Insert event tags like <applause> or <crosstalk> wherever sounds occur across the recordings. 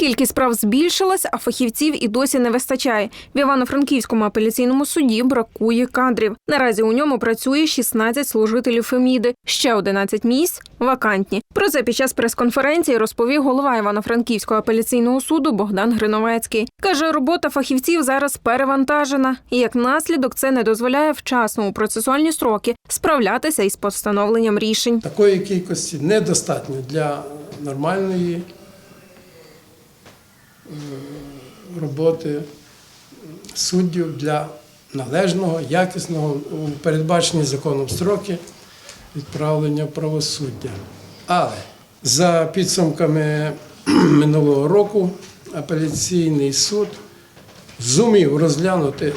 Кількість справ збільшилась, а фахівців і досі не вистачає. В Івано-Франківському апеляційному суді бракує кадрів. Наразі у ньому працює 16 служителів Феміди. Ще 11 місць вакантні. Про це під час прес-конференції розповів голова Івано-Франківського апеляційного суду Богдан Гриновецький. Каже, робота фахівців зараз перевантажена, і як наслідок це не дозволяє вчасно у процесуальні строки справлятися із постановленням рішень. Такої кількості недостатньо для нормальної роботи суддів для належного, якісного передбачені законом строки відправлення правосуддя. Але за підсумками <clears throat> минулого року апеляційний суд зумів розглянути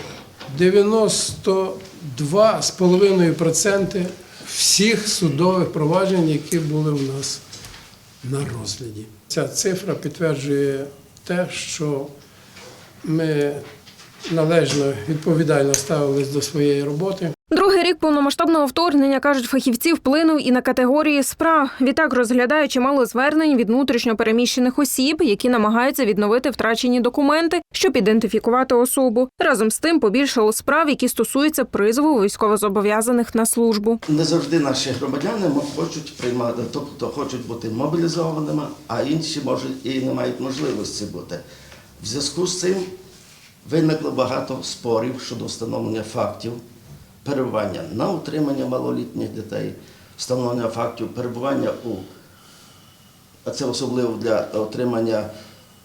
92,5% всіх судових проваджень, які були у нас на розгляді. Ця цифра підтверджує те, що ми належно відповідально ставились до своєї роботи. Повномасштабного вторгнення кажуть фахівці вплинув і на категорії справ. Відтак розглядає чимало звернень від внутрішньо переміщених осіб, які намагаються відновити втрачені документи, щоб ідентифікувати особу. Разом з тим побільшало справ, які стосуються призову військовозобов'язаних на службу. Не завжди наші громадяни хочуть приймати, тобто хочуть бути мобілізованими, а інші можуть і не мають можливості бути. В зв'язку з цим виникло багато спорів щодо встановлення фактів перебування на утримання малолітніх дітей, встановлення фактів перебування у а це особливо для отримання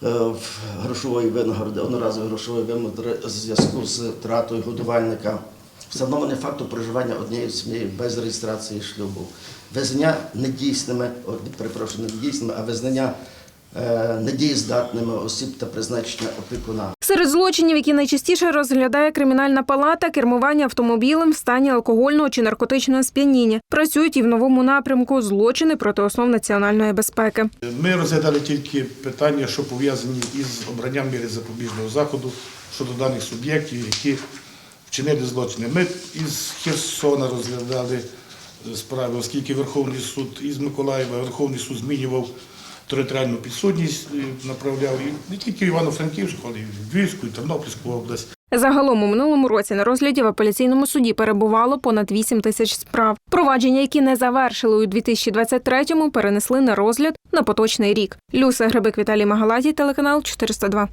е, грошової винагороди, одноразової грошової винагороди в зв'язку з втратою годувальника, встановлення факту проживання однієї сім'ї без реєстрації шлюбу, визнання недійсними, перепрошую, недійсними, а визнання недієздатними осіб та призначення опікуна. Серед злочинів, які найчастіше розглядає кримінальна палата, кермування автомобілем в стані алкогольного чи наркотичного сп'яніння. Працюють і в новому напрямку злочини проти основ національної безпеки. Ми розглядали тільки питання, що пов'язані із обранням міри запобіжного заходу щодо даних суб'єктів, які вчинили злочини. Ми із Херсона розглядали е, справи, оскільки Верховний суд із Миколаєва, Верховний суд змінював територіальну підсудність, е, направляв і не тільки Івано-Франківську, але й Львівську, і Тернопільську область. Загалом у минулому році на розгляді в апеляційному суді перебувало понад 8 тисяч справ. Провадження, які не завершили у 2023-му, перенесли на розгляд на поточний рік. Люся Гребик, Віталій Магалаті, телеканал 402.